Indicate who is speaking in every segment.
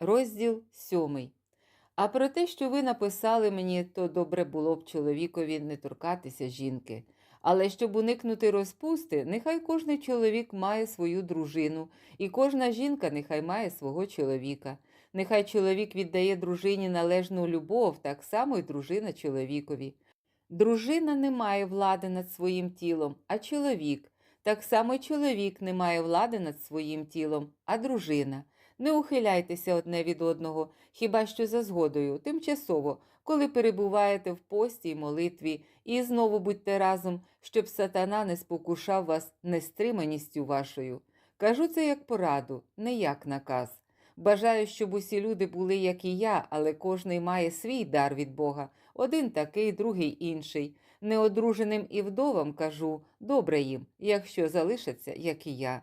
Speaker 1: Розділ сьомий. А про те, що ви написали мені, то добре було б чоловікові не торкатися жінки. Але щоб уникнути розпусти, нехай кожний чоловік має свою дружину, і кожна жінка нехай має свого чоловіка. Нехай чоловік віддає дружині належну любов, так само й дружина чоловікові. Дружина не має влади над своїм тілом, а чоловік. Так само й чоловік не має влади над своїм тілом, а дружина. Не ухиляйтеся одне від одного, хіба що за згодою, тимчасово, коли перебуваєте в пості й молитві, і знову будьте разом, щоб сатана не спокушав вас нестриманістю вашою. Кажу це як пораду, не як наказ. Бажаю, щоб усі люди були, як і я, але кожний має свій дар від Бога, один такий, другий інший. Неодруженим і вдовам кажу, добре їм, якщо залишаться, як і я.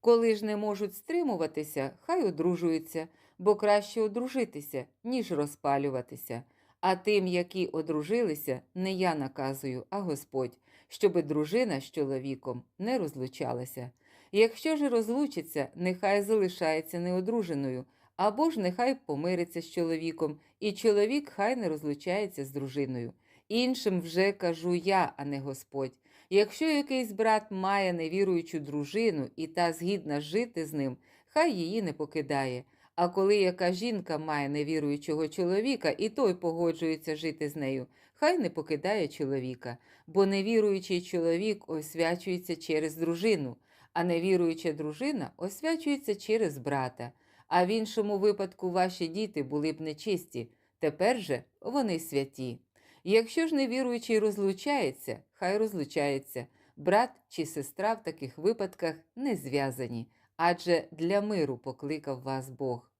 Speaker 1: Коли ж не можуть стримуватися, хай одружуються, бо краще одружитися, ніж розпалюватися. А тим, які одружилися, не я наказую, а Господь, щоби дружина з чоловіком не розлучалася. Якщо ж розлучиться, нехай залишається неодруженою, або ж нехай помириться з чоловіком, і чоловік хай не розлучається з дружиною. Іншим вже кажу я, а не Господь. Якщо якийсь брат має невіруючу дружину і та згідна жити з ним, хай її не покидає. А коли яка жінка має невіруючого чоловіка, і той погоджується жити з нею, хай не покидає чоловіка, бо невіруючий чоловік освячується через дружину, а невіруюча дружина освячується через брата. А в іншому випадку ваші діти були б нечисті, тепер же вони святі. Якщо ж невіруючий розлучається, хай розлучається. Брат чи сестра в таких випадках не зв'язані, адже для миру покликав вас Бог.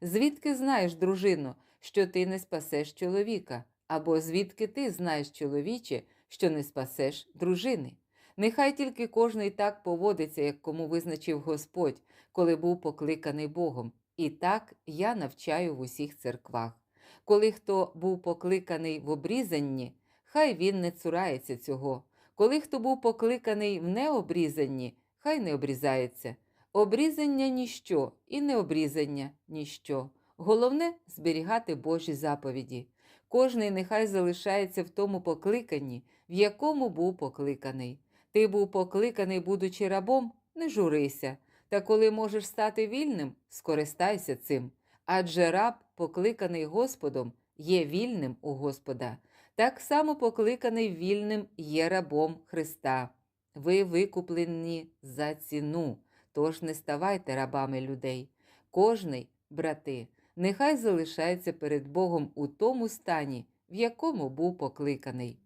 Speaker 1: Звідки знаєш, дружино, що ти не спасеш чоловіка, або звідки ти знаєш, чоловіче, що не спасеш дружини? Нехай тільки кожний так поводиться, як кому визначив Господь, коли був покликаний Богом. І так я навчаю в усіх церквах. Коли хто був покликаний в обрізанні, хай він не цурається цього. Коли хто був покликаний в необрізанні, хай не обрізається. Обрізання ніщо і необрізання ніщо. Головне зберігати Божі заповіді. Кожний нехай залишається в тому покликанні, в якому був покликаний. Ти був покликаний, будучи рабом, не журися. Та коли можеш стати вільним, скористайся цим. Адже раб, покликаний Господом, є вільним у Господа, так само покликаний вільним є рабом Христа. Ви викуплені за ціну, тож не ставайте рабами людей. Кожний, брати, нехай залишається перед Богом у тому стані, в якому був покликаний.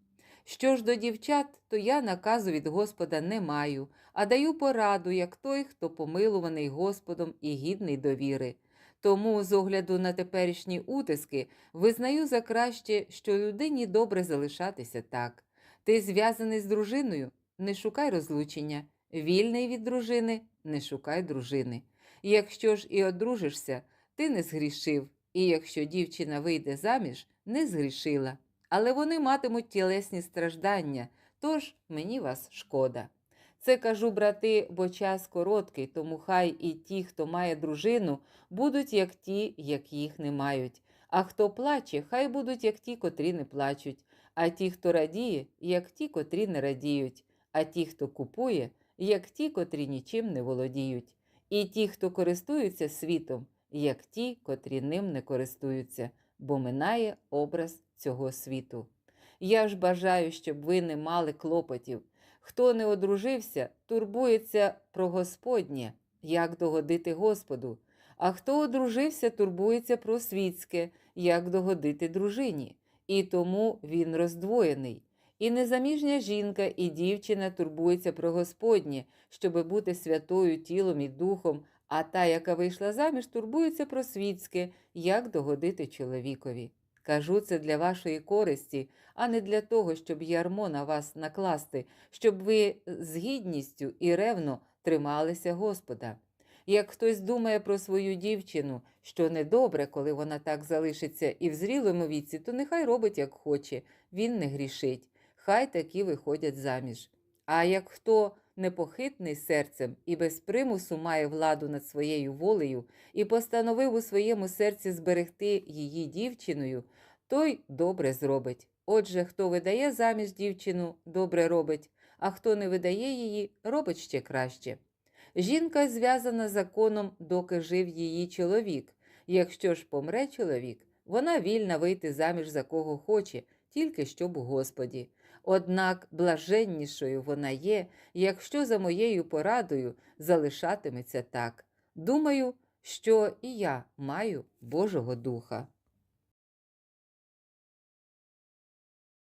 Speaker 1: Що ж до дівчат, то я наказу від Господа не маю, а даю пораду, як той, хто помилуваний Господом і гідний довіри. Тому, з огляду на теперішні утиски, визнаю за краще, що людині добре залишатися так. Ти зв'язаний з дружиною, не шукай розлучення, вільний від дружини, не шукай дружини. Якщо ж і одружишся, ти не згрішив, і якщо дівчина вийде заміж, не згрішила. Але вони матимуть тілесні страждання, тож мені вас шкода. Це кажу, брати, бо час короткий, тому хай і ті, хто має дружину, будуть як ті, як їх не мають. А хто плаче, хай будуть як ті, котрі не плачуть, а ті, хто радіє, як ті, котрі не радіють, а ті, хто купує, як ті, котрі нічим не володіють, і ті, хто користуються світом, як ті, котрі ним не користуються, бо минає образ цього світу. Я ж бажаю, щоб ви не мали клопотів. Хто не одружився, турбується про Господнє, як догодити Господу, а хто одружився, турбується про світське, як догодити дружині, і тому він роздвоєний. І незаміжня жінка, і дівчина турбується про Господнє, щоби бути святою тілом і духом, а та, яка вийшла заміж, турбується про світське, як догодити чоловікові. Кажу це для вашої користі, а не для того, щоб ярмо на вас накласти, щоб ви з гідністю і ревно трималися Господа. Як хтось думає про свою дівчину, що недобре, коли вона так залишиться і в зрілому віці, то нехай робить, як хоче, він не грішить, хай такі виходять заміж. А як хто непохитний серцем і без примусу має владу над своєю волею і постановив у своєму серці зберегти її дівчиною, той добре зробить. Отже, хто видає заміж дівчину, добре робить, а хто не видає її, робить ще краще. Жінка зв'язана законом, доки жив її чоловік. Якщо ж помре чоловік, вона вільна вийти заміж за кого хоче, тільки щоб у Господі. Однак блаженнішою вона є, якщо за моєю порадою залишатиметься так. Думаю, що і я маю Божого Духа.